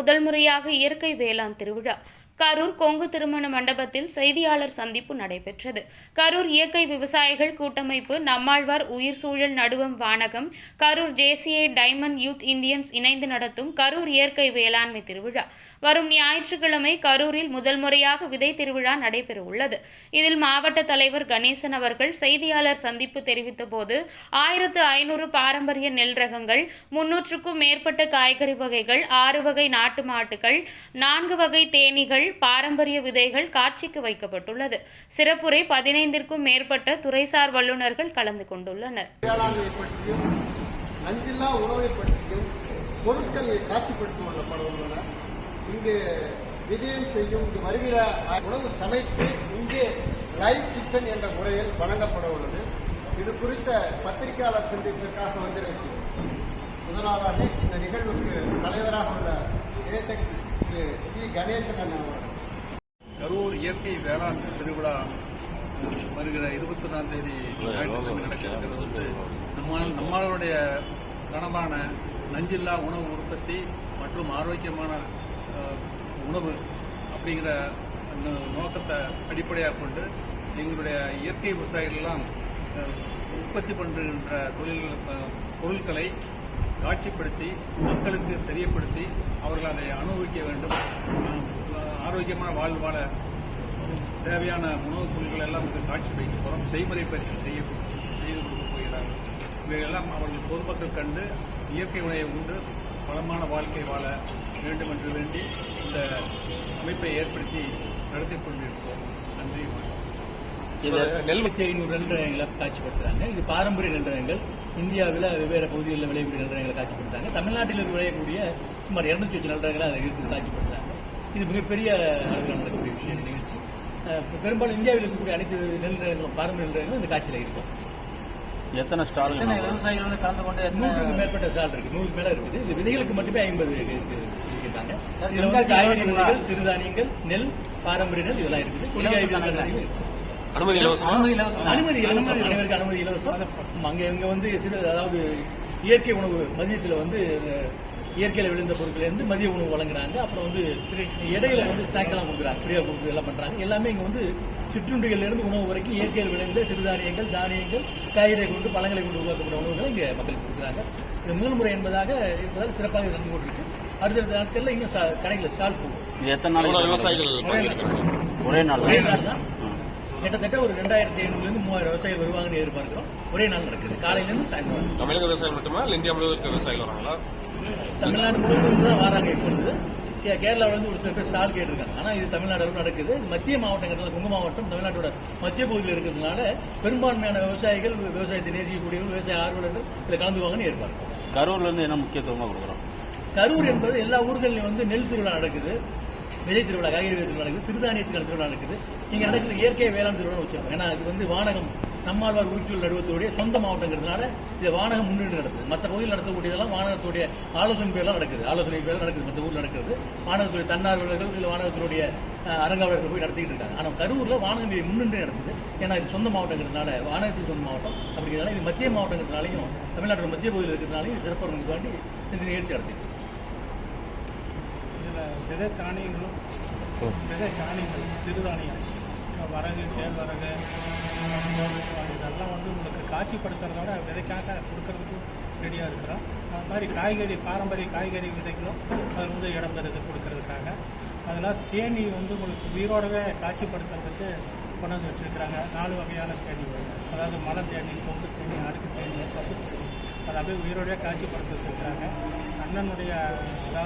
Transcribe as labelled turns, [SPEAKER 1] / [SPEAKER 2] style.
[SPEAKER 1] முதல் முறையாக இயற்கை வேளாண் திருவிழா. கரூர் கொங்கு திருமண மண்டபத்தில் செய்தியாளர் சந்திப்பு நடைபெற்றது. கரூர் இயற்கை விவசாயிகள் கூட்டமைப்பு நம்மாழ்வார் உயிர் சூழல் நடுவம் வானகம் Karur JCI diamond youth Indians இணைந்து நடத்தும் கரூர் இயற்கை வேளாண்மை திருவிழா. வரும் ஞாயிற்றுக்கிழமை கரூரில் முதல் முறையாக விதை திருவிழா நடைபெறவுள்ளது. இதில் மாவட்ட தலைவர் கணேசன் அவர்கள் செய்தியாளர் சந்திப்பு தெரிவித்த போது ஆயிரத்து ஐநூறு பாரம்பரிய நெல் ரகங்கள் முன்னூற்றுக்கும் மேற்பட்ட காய்கறி வகைகள் ஆறு வகை நாட்டு மாட்டுகள் நான்கு வகை தேனீகள் பாரம்பரிய விதைகள் காட்சிக்கு வைக்கப்பட்டுள்ளது. சிறப்புரை பதினைந்திற்கும் மேற்பட்ட துறைசார் வல்லுநர்கள் கலந்து கொண்டுள்ளனர்.
[SPEAKER 2] வேளாண்மை பற்றியும் நஞ்சில்லா உணவை பற்றியும் காட்சிப்படுத்தி காட்சிப்படுத்தப்பட இங்கு விஜயம் செய்யும் இங்கு வருகிற உணவு சமைத்து இங்கே லைவ் கிச்சன் என்ற முறையில் வழங்கப்பட உள்ளது. இது குறித்த பத்திரிகையாளர் சந்திப்பிற்காக வந்திருக்கிறோம் முதலாவதாக இந்த நிகழ்வுக்கு தலைவராக உள்ள ஏடெக்ஸ் திரு சி. கணேசன்
[SPEAKER 3] கரூர் இயற்கை வேளாண் திருவிழா வருகிற இருபத்தி ஒன்றாம் தேதி ஞாயிற்றுக்கிழமை வந்து நம்மால் நம்மளுடைய கனவான நஞ்சில்லா உணவு உற்பத்தி மற்றும் ஆரோக்கியமான உணவு அப்படிங்கிற அந்த நோக்கத்தை அடிப்படையாக கொண்டு எங்களுடைய இயற்கை விவசாயிகள் எல்லாம் உற்பத்தி பண்ணுகின்ற தொழில் பொருட்களை காட்சிப்படுத்தி மக்களுக்கு தெரியப்படுத்தி அவர்கள் அதை அனுபவிக்க வேண்டும். ஆரோக்கியமான வாழ்வு வாழ தேவையான உணவுப் பொருட்கள் எல்லாம் வந்து காட்சி வைக்க போகிறோம் செய்முறை பயிற்சி செய்ய செய்து கொடுக்க போகிறார்கள். இவையெல்லாம் அவர்கள் பொதுமக்கள் கண்டு இயற்கை உணவை உண்டு வளமான வாழ்க்கை வாழ வேண்டும் என்று வேண்டி இந்த அமைப்பை ஏற்படுத்தி நடத்தி கொண்டிருக்கிறோம். நன்றி வணக்கம்
[SPEAKER 4] நெல்வத்தி ஐநூறு நெல்ரகங்களை காட்சிப்படுத்துறாங்க. இது பாரம்பரிய நெல்ரகங்கள் இந்தியாவில் வெவ்வேறு பகுதிகளில் விளையக்கூடிய நெல்ரகங்களை காட்சிப்படுத்துறாங்க. தமிழ்நாட்டில் விளையக்கூடிய சுமார் இருநூத்தி வச்சு நெல்ரகங்களை அதை எடுத்து காட்சிப்படுத்துறாங்க. இது மிகப்பெரிய அளவில் நடக்கக்கூடிய விஷயம் நிகழ்ச்சி. பெரும்பாலும் இந்தியாவில் இருக்கக்கூடிய அனைத்து நெல் பாரம்பரிய நெல் ரகங்களும் இந்த காட்சியில் இருக்கும்.
[SPEAKER 5] எத்தனை ஸ்டால்
[SPEAKER 4] விவசாயிகள் வந்து கலந்து கொண்டு நூற்றுக்கு மேற்பட்ட ஸ்டால் இருக்கு. நூறு மேல இருக்குது. இது விதைகளுக்கு மட்டுமே ஐம்பது இருக்காங்க இதுல வந்து காய்கறி விதைகள் சிறுதானியங்கள் நெல் பாரம்பரிய நெல் இதெல்லாம் இருக்குது. விதைகள் இருக்கு
[SPEAKER 5] அனுமதி இலவசமா.
[SPEAKER 4] அனுமதி இலவசம். அனைவருக்கு அனுமதி இலவசம். அங்க இங்க வந்து சிறு அதாவது இயற்கை உணவு மதியத்துல வந்து இயற்கையில விழுந்த பொருட்கள் இருந்து மதிய உணவு வழங்குறாங்க. அப்புறம் வந்து இடையில வந்து ஸ்நாக்ஸ் எல்லாம் கொடுக்குறாங்க. ஃப்ரீயா கொடுக்குறது எல்லாம் பண்றாங்க. எல்லாமே இங்க வந்து சிற்றுண்டிகள்ல இருந்து உணவு வரைக்கும் இயற்கையில் விளைந்த சிறுதானியங்கள் தானியங்கள் காய்கறி கொண்டு பழங்களை கொண்டு உருவாக்கப்பட்ட உணவுகளை இங்க மக்களுக்கு கொடுக்குறாங்க. இது முதல் முறை என்பதாக என்பதால் சிறப்பாக நடந்து கொண்டிருக்கு. அடுத்தடுத்த நாட்கள்ல இன்னும் கடைகளில் ஸ்டால் போகும்.
[SPEAKER 5] இது எத்தனை நாளைக்கு விவசாயிகள் ஒரே நாள்.
[SPEAKER 4] ஒரே நாள் தான். கிட்டத்தட்ட ஒரு ரெண்டாயிரத்தி ஐநூறுல இருந்து மூவாயிரம் விவசாயிகள் வருவாங்கன்னு எதிர்பார்க்கிறோம். ஒரே நாள் நடக்குது. காலையில இருந்து சாயந்தரம்.
[SPEAKER 5] தமிழக விவசாயிகள் மட்டுமா? இல்லை இந்தியா முழுவதும் விவசாயிகள் வராங்களா?
[SPEAKER 4] தமிழ்நாடு முழுவதும் தான் வராங்க இப்பொழுது. கேரளாவுல இருந்து ஒரு சில பேர் ஸ்டால் கேட்டிருக்காங்க. ஆனா இது தமிழ்நாடு அளவு நடக்குது. மத்திய மாவட்டங்கிறது குங்கு மாவட்டம் தமிழ்நாட்டோட மத்திய பகுதியில் இருக்கிறதுனால பெரும்பான்மையான விவசாயிகள் விவசாயத்தை நேசிக்கக்கூடியவர்கள் விவசாய ஆர்வலர்கள் இதில் கலந்துவாங்கன்னு எதிர்பார்க்கிறோம்.
[SPEAKER 5] கரூர்ல இருந்து என்ன முக்கியத்துவமா கொடுக்குறோம்?
[SPEAKER 4] கரூர் என்பது எல்லா ஊர்களிலும் வந்து நெல் திருவிழா நடக்குது. விதை திருவிழா காய்கறி விதை திருவிழா நடக்குது சிறுதானியத்துக்கான திருவிழா நடக்குது. இங்கே நடக்குது இயற்கை வேளாண் திருவிழா வச்சிருக்கோம் ஏன்னா இது வந்து வானகம் நம்மாழ்வார் உயிர்ச்சூழல் நடுவத்துடைய சொந்த மாவட்டங்கிறதுனால இது வானகம் முன்னிட்டு நடக்குது மற்ற பகுதியில் நடத்தக்கூடியதெல்லாம் வானகத்துடைய ஆலோசனை பேரெல்லாம் நடக்குது. ஆலோசனை பேரெல்லாம் நடக்குது. மற்ற ஊர்ல நடக்கிறது. வானகத்துடைய தன்னார்வலர்கள் இல்லை வானகத்தினுடைய அஹ், அரங்காவலர்கள் போய் நடத்திக்கிட்டு இருக்காங்க. ஆனா கரூர்ல வானகம் முன்னின்று நடக்குது ஏன்னா இது சொந்த மாவட்டங்கிறதுனால வானகத்துக்கு சொந்த மாவட்டம். அப்படிங்கிறதுனால இது மத்திய மாவட்டங்கிறதுனாலையும் தமிழ்நாட்டோட மத்திய பகுதியில் இருக்கிறதுனாலையும் இது சிறப்பு வேண்டி இந்த நிகழ்ச்சி நடத்திட்டு
[SPEAKER 6] இதில் விதை தானியங்களும் விதை தானியங்கள் சிறுதானியம் வரகு கேழ்வரகு இதெல்லாம் வந்து உங்களுக்கு காட்சிப்படுத்துறதோட விதைக்காக கொடுக்கறதுக்கு ரெடியாக இருக்கிறோம். அது மாதிரி காய்கறி பாரம்பரிய காய்கறி விதைகளும் அது வந்து இடம் பெறுது கொடுக்கறதுக்காக. அதெல்லாம் தேனி வந்து உங்களுக்கு உயிரோடவே காட்சிப்படுத்துறதுக்கு கொண்டு வந்து வச்சுருக்கிறாங்க. நாலு வகையான தேனி அதாவது மலை தேனி கொம்பு தேனி அடுக்கு தேனி கப்பு தேனி. அதை அப்படியே உயிரோடவே காட்சிப்படுத்தி வச்சுருக்கிறாங்க அண்ணனுடைய